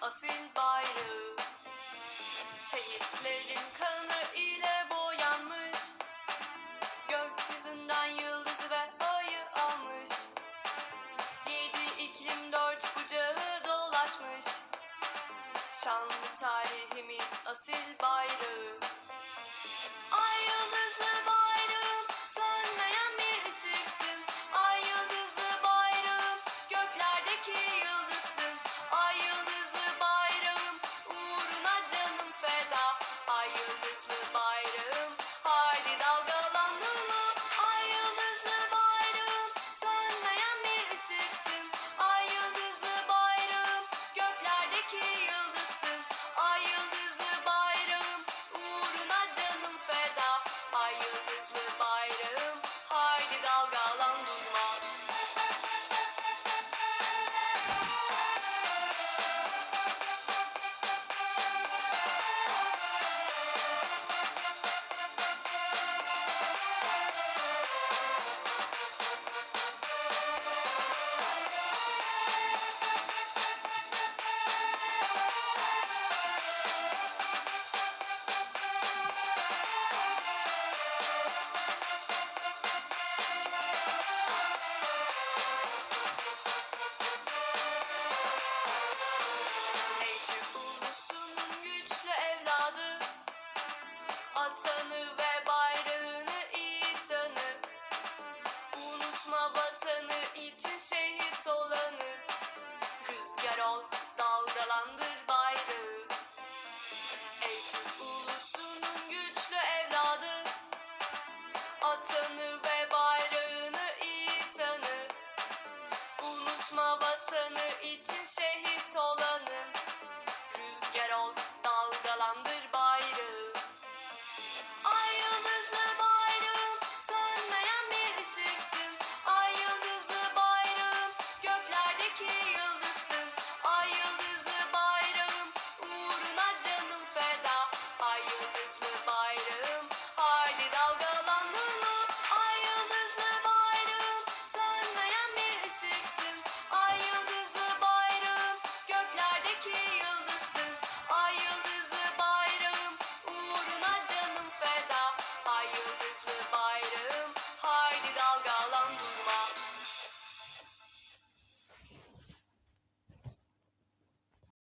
asil bayrağı. Şehitlerin kanı ile boyanmış. Gökyüzünden yıldızı ve ayı almış. Yedi iklim dört bucağı dolaşmış. Şanlı tarihimin asil bayrağı 高高浪。İçin şehit olanı. Rüzgar ol dalgalandır bayrağı. Ey Türk ulusunun güçlü evladı. Atanı ve bayrağını iyi tanı Unutma vatanı için şehit olanı. Rüzgar ol